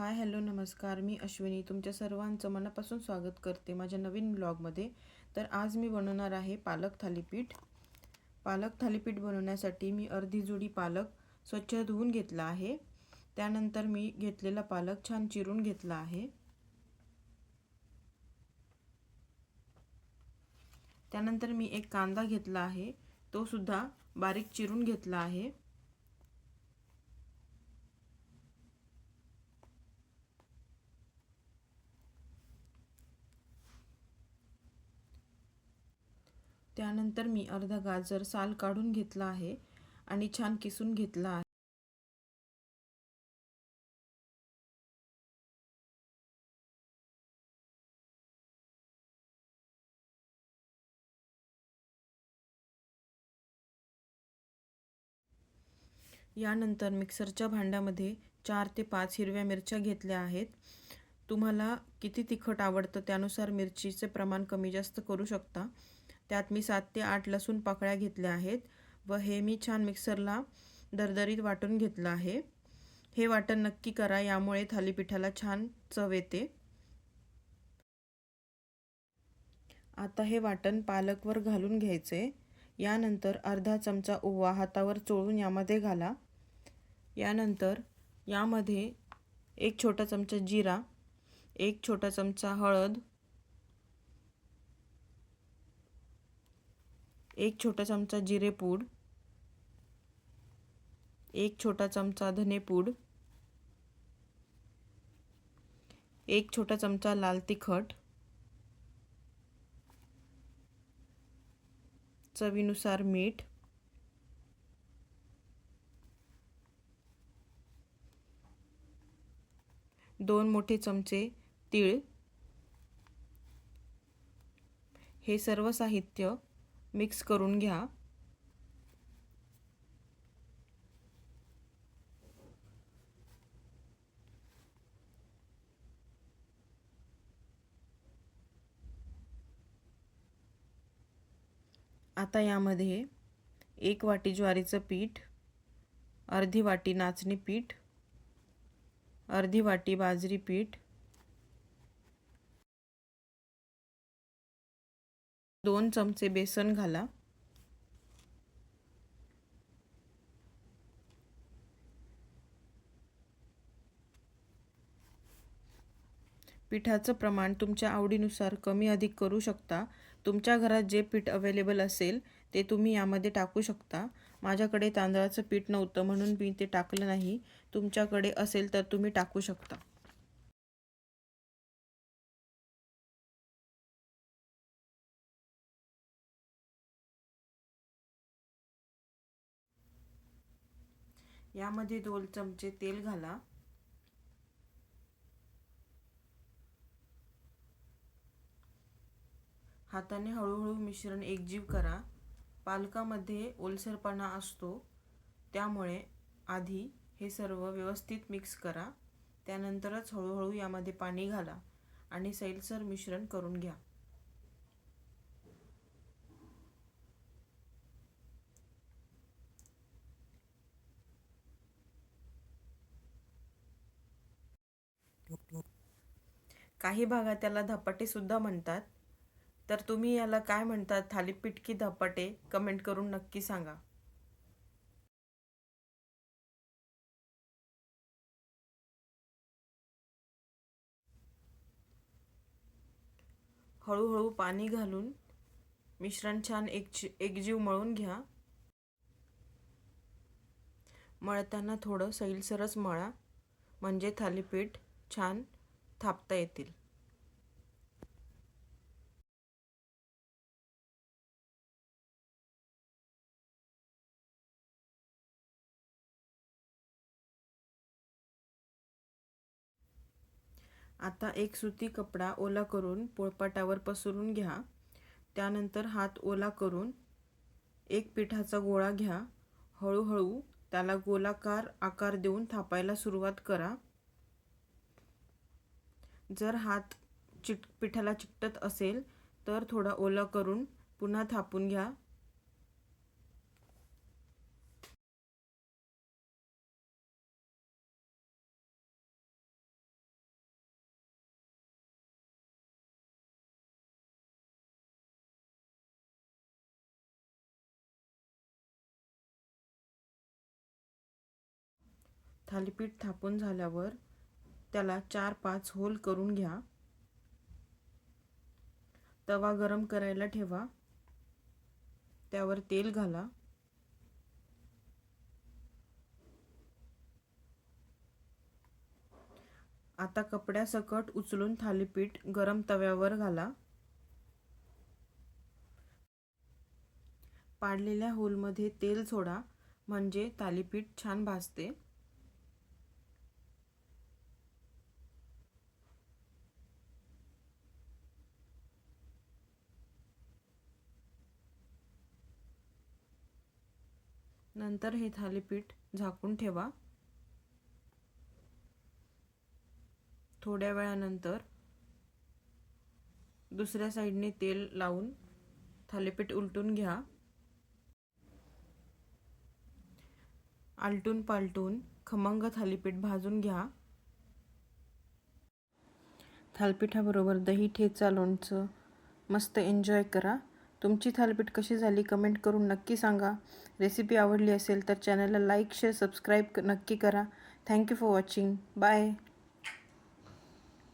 Hi hello नमस्कार. मी अश्विनी. तुमच्या सर्वांचं मनापासून स्वागत करते माझ्या नवीन ब्लॉगमध्ये. तर आज मी बनवणार आहे पालक थालीपीठ. पालक थालीपीठ बनवण्यासाठी मी अर्धी जुडी पालक स्वच्छ धुवून घेतला आहे. त्यानंतर मी घेतलेला पालक छान चिरून घेतला आहे. त्यानंतर मी एक कांदा घेतला आहे. तो सुद्धा बारीक चिरून घेतला आहे. त्यानंतर मी अर्धा गाजर साल काढून घेतला आहे आणि छान किसून घेतला आहे. यानंतर मिक्सरच्या भांड्यामध्ये चार ते पाच हिरव्या मिरच्या घेतल्या आहेत. तुम्हाला किती तिखट आवडतं त्यानुसार मिरचीचे प्रमाण कमी जास्त करू शकता. त्यात मी सात ते आठ लसूण पाकळ्या घेतल्या आहेत व हे मी छान मिक्सरला दरदरीत वाटून घेतलं आहे. हे वाटण नक्की करा यामुळे थालीपीठाला छान चव येते. आता हे वाटण पालकवर घालून घ्यायचे. यानंतर अर्धा चमचा ओवा हातावर चोळून यामध्ये घाला. यानंतर यामध्ये एक छोटा चमचा जिरा एक छोटा चमचा हळद एक छोटा चमचा जिरेपूड एक छोटा चमचा धनेपूड एक छोटा चमचा लाल तिखट चवीनुसार मीठ दोन मोठे चमचे तीळ हे सर्व साहित्य मिक्स करून घ्या. आता यामध्ये एक वाटी ज्वारीचं पीठ अर्धी वाटी नाचणी पीठ अर्धी वाटी बाजरी पीठ दोन चमचे बेसन घाला. पिठाचं प्रमाण तुमच्या आवडीनुसार कमी अधिक करू शकता. तुमच्या घरात जे पीठ अवेलेबल असेल ते तुम्ही यामध्ये टाकू शकता. माझ्याकडे तांदळाचं पीठ नव्हतं म्हणून मी ते टाकलं नाही. तुमच्याकडे असेल तर तुम्ही टाकू शकता. यामध्ये दोन चमचे तेल घाला. हाताने हळूहळू मिश्रण एकजीव करा. पालकामध्ये ओलसरपणा असतो त्यामुळे आधी हे सर्व व्यवस्थित मिक्स करा. त्यानंतरच हळूहळू यामध्ये पाणी घाला आणि सैलसर मिश्रण करून घ्या. काही भागात त्याला धपाटे सुद्धा म्हणतात. तर तुम्ही याला काय म्हणतात? थालीपीठ की धपाटे कमेंट करून नक्की सांगा. हळूहळू पाणी घालून मिश्रण छान एक एकजीव मळून घ्या. मळताना थोडं सैलसरच मळा. म्हणजे थालीपीठ छान थापता येतील. आता एक सुती कपडा ओला करून पोळपाटावर पसरून घ्या. त्यानंतर हात ओला करून एक पिठाचा गोळा घ्या. हळूहळू त्याला गोलाकार आकार देऊन थापायला सुरुवात करा. जर हात चिट पिठाला चिकटत असेल तर थोडा ओला करून पुन्हा थापून घ्या. थालीपीठ थापून झाल्यावर त्याला चार पाच होल करून घ्या. तवा गरम करायला ठेवा. त्यावर तेल घाला. आता कपड्यासकट उचलून थालीपीठ गरम तव्यावर घाला. पाडलेल्या होलमध्ये तेल सोडा म्हणजे थालीपीठ छान भाजते. नंतर हे थालीपीठ झाकून ठेवा. थोड्या वेळानंतर दुसऱ्या साईडने तेल लावून थालीपीठ उलटून घ्या. आलटून पालटून खमंग थालीपीठ भाजून घ्या. थालीपीठाबरोबर दही ठेचा लोणचं मस्त एन्जॉय करा. तुमची थालीपीठ कशी झाली कमेंट करून नक्की सांगा. रेसिपी आवडली असेल तर चॅनलला लाईक शेअर सबस्क्राईब नक्की करा. Thank you for watching. Bye.